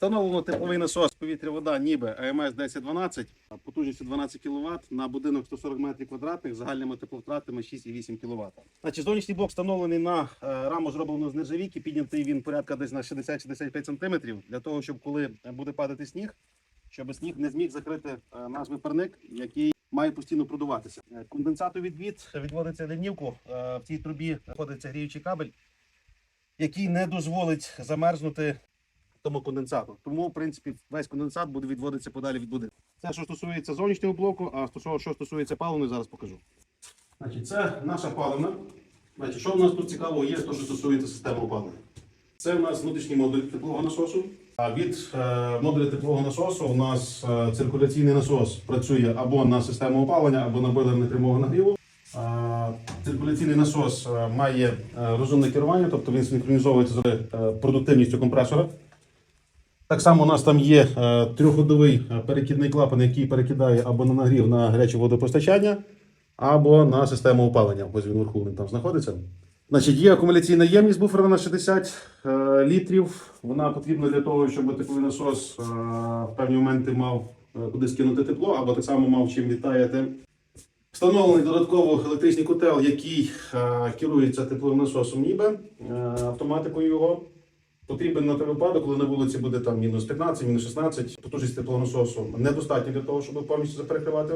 Встановлено тепловий насос повітря вода ніби АМС 1012 потужністю 12 кВт на будинок 140 метрів квадратних загальними тепловтратами 6,8 кВт. Значить, зовнішній блок встановлений на е, раму зроблену з нержавійки, піднятий він порядка десь на 60-65 см, для того, щоб коли буде падати сніг, щоб сніг не зміг закрити е, наш випарник, який має постійно продуватися. Е, Конденсатовідвід відводиться лінівку. В цій трубі знаходиться гріючий кабель, який не дозволить замерзнути тому конденсату. Тому, в принципі, весь конденсат буде відводитися подалі від будинку. Це що стосується зовнішнього блоку, а стосовно що стосується паливної, зараз покажу. Значить, це наша паливна. Значить, що в нас тут цікавого є, то що стосується системи опалення. Це в нас внутрішній модуль теплового насосу. А від е, модуля теплового насосу у нас е, циркуляційний насос працює або на систему опалення, або на бойлер непрямого нагріву. Циркуляційний насос е, має розумне керування, тобто він синхронізовується з продуктивністю компресора. Так само у нас там є е, трьохходовий е, перекидний клапан, який перекидає або на нагрів на гаряче водопостачання, або на систему опалення. Ось він вверху він там знаходиться. Значить, є акумуляційна ємність буфера на 60 е, літрів. Вона потрібна для того, щоб тепловий насос в певні моменти мав куди скинути тепло, або так само мав чим відтаяти. Встановлений додатково електричний котел, який керується тепловим насосом ніби, автоматикою його. Потрібен на той випадок, коли на вулиці буде там мінус 15, мінус 16, потужність теплового насосу недостатньо для того, щоб повністю перекривати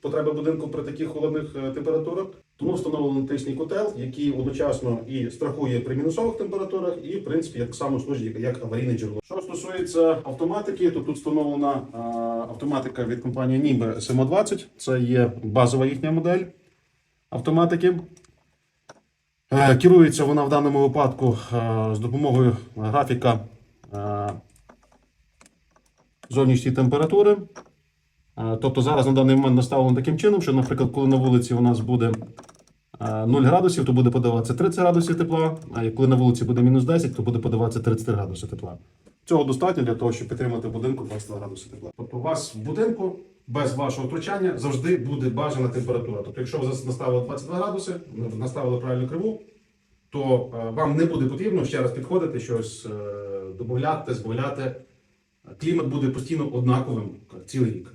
потреби будинку при таких холодних е, температурах. Тому встановлений електричний котел, який одночасно і страхує при мінусових температурах, і в принципі як само служить як аварійне джерело. Що стосується автоматики, то тут встановлена е, автоматика від компанії Nimbe SM20. Це є базова їхня модель автоматики. Е, Керується вона в даному випадку е, з допомогою графіка е, зовнішньої температури. Тобто зараз на даний момент наставлено таким чином, що, наприклад, коли на вулиці у нас буде е, 0 градусів, то буде подаватися 30 градусів тепла, а коли на вулиці буде мінус 10, то буде подаватися 33 градуси тепла. Цього достатньо для того, щоб підтримати будинку 22 градуси тепла. Тобто у вас в будинку без вашого втручання завжди буде бажана температура. Тобто, якщо ви наставили 22 градуси, наставили правильну криву, то е, вам не буде потрібно ще раз підходити, щось е, додати, збавляти. Клімат буде постійно однаковим цілий рік.